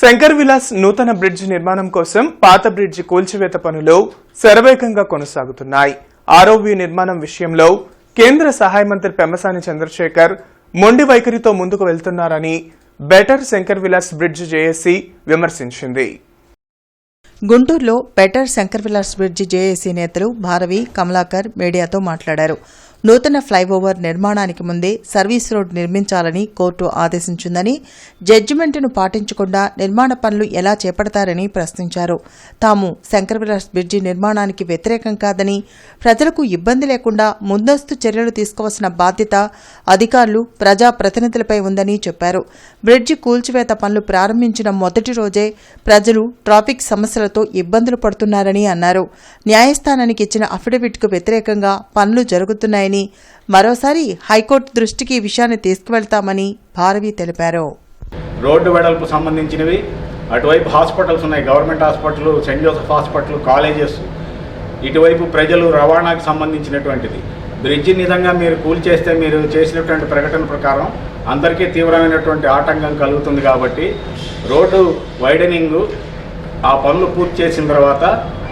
శంకర్ విలాస్ నూతన బ్రిడ్జ్ నిర్మాణం కోసం పాత బ్రిడ్జ్ కూల్చివేత పనులు శరవేగంగా కొనసాగుతున్నాయి. ఆరోవ్యూ నిర్మాణం విషయంలో కేంద్ర సహాయ మంత్రి పెమ్మసాని చంద్రశేఖర్ మొండి వైఖరితో ముందుకు వెళ్తున్నారని better Shankar Vilas bridge JAC విమర్శించింది. గుంటూరులో better Shankar Vilas bridge JAC నేతలు భారవి కమలాకర్ మీడియాతో మాట్లాడారు. నూతన ఫ్లైఓవర్ నిర్మాణానికి ముందే సర్వీస్ రోడ్ నిర్మించాలని కోర్టు ఆదేశించిందని జడ్జిమెంటును పాటించకుండా నిర్మాణ పనులు ఎలా చేపడతారని ప్రశ్నించారు. తాము శంకర్విలాస్ బ్రిడ్జి నిర్మాణానికి వ్యతిరేకం కాదని ప్రజలకు ఇబ్బంది లేకుండా ముందస్తు చర్యలు తీసుకోవాల్సిన బాధ్యత అధికారులు ప్రజా ప్రతినిధులపై ఉందని చెప్పారు. బ్రిడ్జి కూల్చివేత పనులు ప్రారంభించిన మొదటి రోజే ప్రజలు ట్రాఫిక్ సమస్యలతో ఇబ్బందులు పడుతున్నారని అన్నారు. న్యాయస్థానానికి ఇచ్చిన అఫిడవిట్కు వ్యతిరేకంగా పనులు జరుగుతున్నాయి ఉన్నాయని మరోసారి హైకోర్టు దృష్టికి ఈ విషయాన్ని తీసుకువెళ్తామని భారవి తెలిపారు. రోడ్డు వెడల్పు సంబంధించినవి అటువైపు హాస్పిటల్స్ ఉన్నాయి government hospital saint Joseph hospital colleges. ఇటువైపు ప్రజలు రవాణాకు సంబంధించినటువంటిది. బ్రిడ్జి నిజంగా మీరు కూల్ చేస్తే మీరు చేసినటువంటి ప్రకటన ప్రకారం అందరికీ తీవ్రమైనటువంటి ఆటంకం కలుగుతుంది కాబట్టి రోడ్డు వైడనింగ్ ఆ పనులు పూర్తి చేసిన తర్వాత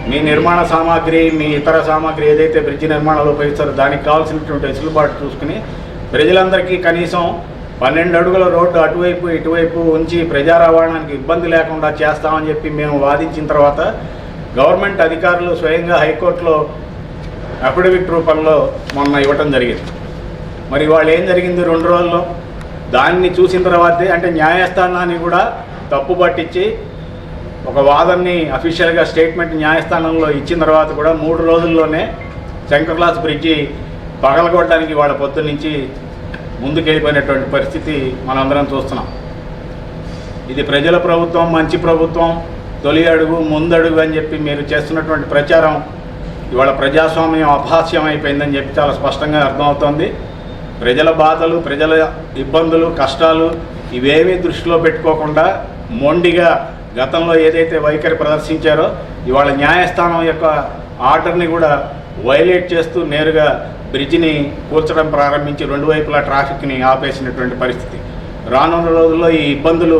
మీ నిర్మాణ సామాగ్రి మీ ఇతర సామాగ్రి ఏదైతే బ్రిడ్జి నిర్మాణంలో ఉపయోగిస్తారో దానికి కావాల్సినటువంటి వెసులుబాటు చూసుకుని ప్రజలందరికీ కనీసం పన్నెండు అడుగుల రోడ్డు అటువైపు ఇటువైపు ఉంచి ప్రజా రవాణానికి ఇబ్బంది లేకుండా చేస్తామని చెప్పి మేము వాదించిన తర్వాత గవర్నమెంట్ అధికారులు స్వయంగా హైకోర్టులో అఫిడవిట్ రూపంలో మొన్న ఇవ్వటం జరిగింది. మరి వాళ్ళు ఏం జరిగింది రెండు రోజుల్లో? దాన్ని చూసిన తర్వాతే అంటే న్యాయస్థానాన్ని కూడా తప్పు పట్టించి ఒక వాదన్ని అఫీషియల్గా స్టేట్మెంట్ న్యాయస్థానంలో ఇచ్చిన తర్వాత కూడా మూడు రోజుల్లోనే శంకర్ క్లాస్ బ్రిడ్జి పగలగొట్టడానికి వాళ్ళ పొత్తు నుంచి ముందుకెళ్ళిపోయినటువంటి పరిస్థితి మనందరం చూస్తున్నాం. ఇది ప్రజల ప్రభుత్వం మంచి ప్రభుత్వం తొలి అడుగు ముందడుగు అని చెప్పి మీరు చేస్తున్నటువంటి ప్రచారం ఇవాళ ప్రజాస్వామ్యం అపహాస్యం అయిపోయిందని చెప్పి చాలా స్పష్టంగా అర్థమవుతోంది. ప్రజల బాధలు ప్రజల ఇబ్బందులు కష్టాలు ఇవేమీ దృష్టిలో పెట్టుకోకుండా మొండిగా గతంలో ఏదైతే వైఖరి ప్రదర్శించారో ఇవాళ న్యాయస్థానం యొక్క ఆర్డర్ని కూడా వైలేట్ చేస్తూ నేరుగా బ్రిడ్జిని కూల్చడం ప్రారంభించి రెండు వైపులా ట్రాఫిక్ని ఆపేసినటువంటి పరిస్థితి. రానున్న రోజుల్లో ఈ ఇబ్బందులు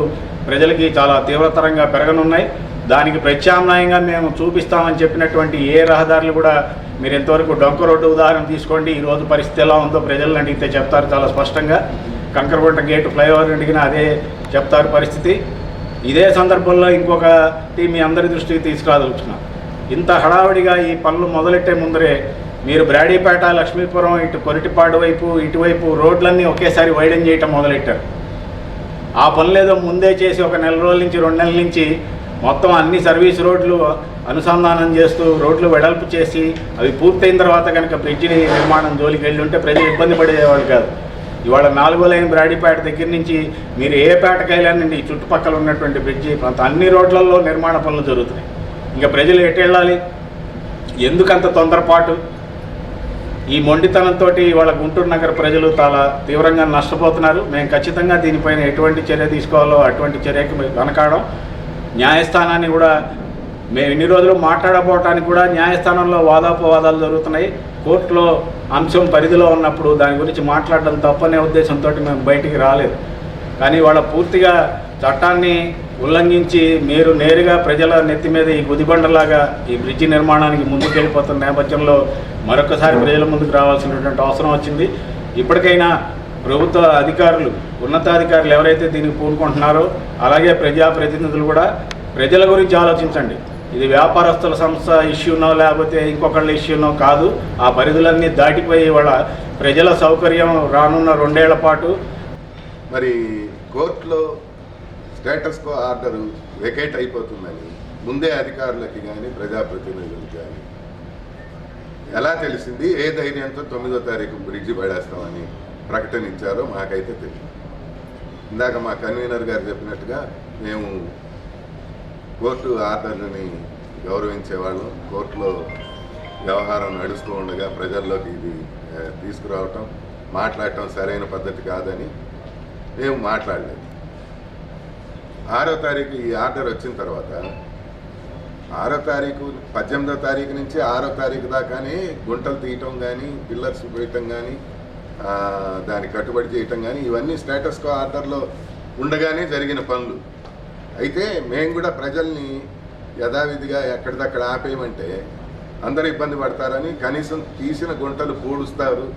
ప్రజలకి చాలా తీవ్రతరంగా పెరగనున్నాయి. దానికి ప్రత్యామ్నాయంగా మేము చూపిస్తామని చెప్పినటువంటి ఏ రహదారులు కూడా మీరు ఇంతవరకు డొంక రోడ్డు ఉదాహరణ తీసుకోండి ఈ రోజు పరిస్థితి ఎలా ఉందో ప్రజలను అడిగితే చెప్తారు చాలా స్పష్టంగా. కంకరగుంట గేటు ఫ్లైఓవర్ అడిగినా అదే చెప్తారు పరిస్థితి. ఇదే సందర్భంలో ఇంకొకటి మీ అందరి దృష్టికి తీసుకురాదలుచున్నాం ఇంత హడావిడిగా ఈ పనులు మొదలెట్టే ముందరే మీరు బ్రాడీపేట లక్ష్మీపురం ఇటు కొరిటిపాడు వైపు ఇటువైపు రోడ్లన్నీ ఒకేసారి వైడెన్ చేయటం మొదలెట్టారు. ఆ పనులేదో ముందే చేసి ఒక నెల రోజుల నుంచి రెండు నెలల నుంచి మొత్తం అన్ని సర్వీస్ రోడ్లు అనుసంధానం చేస్తూ రోడ్లు వెడల్పు చేసి అవి పూర్తయిన తర్వాత కనుక బ్రిడ్జిని నిర్మాణం జోలికి వెళ్ళి ఉంటే ప్రజలు ఇబ్బంది పడేవాళ్ళు కాదు. ఇవాళ నాలుగో లైన్ బ్రాడీపేట దగ్గర నుంచి మీరు ఏ పేటకైలానండి చుట్టుపక్కల ఉన్నటువంటి బ్రిడ్జి ప్రాంతం అన్ని రోడ్లలో నిర్మాణ పనులు జరుగుతున్నాయి. ఇంకా ప్రజలు ఎటు వెళ్ళాలి ఎందుకంత తొందరపాటు? ఈ మొండితనంతో ఇవాళ గుంటూరు నగర ప్రజలు చాలా తీవ్రంగా నష్టపోతున్నారు. మేము ఖచ్చితంగా దీనిపైన ఎటువంటి చర్య తీసుకోవాలో అటువంటి చర్యకి వెనకాడడం న్యాయస్థానాన్ని కూడా మేము ఇన్ని రోజులు మాట్లాడబోవటానికి కూడా న్యాయస్థానంలో వాదాపవాదాలు జరుగుతున్నాయి. కోర్టులో అంశం పరిధిలో ఉన్నప్పుడు దాని గురించి మాట్లాడడం తప్పనే ఉద్దేశంతో మేము బయటికి రాలేదు. కానీ వాళ్ళ పూర్తిగా చట్టాన్ని ఉల్లంఘించి మీరు నేరుగా ప్రజల నెత్తి మీద ఈ గుదిబండలాగా ఈ బ్రిడ్జి నిర్మాణానికి ముందుకెళ్ళిపోతున్న నేపథ్యంలో మరొకసారి ప్రజల ముందుకు రావాల్సినటువంటి అవసరం వచ్చింది. ఇప్పటికైనా ప్రభుత్వ అధికారులు ఉన్నతాధికారులు ఎవరైతే దీనికి పూనుకుంటున్నారో అలాగే ప్రజాప్రతినిధులు కూడా ప్రజల గురించి ఆలోచించండి. ఇది వ్యాపారస్తుల సంస్థ ఇష్యూనో లేకపోతే ఇంకొకళ్ళ ఇష్యూనో కాదు. ఆ పరిధులన్నీ దాటిపోయి వాళ్ళ ప్రజల సౌకర్యం రానున్న రెండేళ్ళ పాటు మరి కోర్టులో స్టేటస్ కో ఆర్డరు వెకేట్ అయిపోతుందని ముందే అధికారులకి కానీ ప్రజాప్రతినిధులకు కానీ ఎలా తెలిసింది? ఏ ధైర్యంతో తొమ్మిదో తారీఖు బ్రిడ్జి పడేస్తామని ప్రకటన ఇచ్చారో మాకైతే తెలియదు. ఇందాక మా కన్వీనర్ గారు చెప్పినట్టుగా మేము కోర్టు ఆర్డర్ని గౌరవించేవాళ్ళం. కోర్టులో వ్యవహారం నడుస్తూ ఉండగా ప్రజల్లోకి ఇది తీసుకురావటం మాట్లాడటం సరైన పద్ధతి కాదని మేము మాట్లాడలేదు. ఆరో తారీఖు ఈ ఆర్డర్ వచ్చిన తర్వాత ఆరో తారీఖు పద్దెనిమిదో తారీఖు నుంచి ఆరో తారీఖు దాకానే గుంటలు తీయటం కానీ పిల్లర్స్ వేయటం కానీ దాన్ని కట్టుబడి చేయటం కానీ ఇవన్నీ స్టేటస్ కో ఆర్డర్లో ఉండగానే జరిగిన పనులు. అయితే మేము కూడా ప్రజల్ని యథావిధిగా ఎక్కడిదక్కడ ఆపేయమంటే అందరూ ఇబ్బంది పడతారని కనీసం తీసిన గుంటలు పూడుస్తారు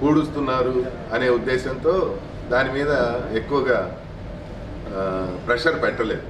పూడుస్తున్నారు అనే ఉద్దేశంతో దాని మీద ఎక్కువగా ప్రెషర్ పెట్టలేదు.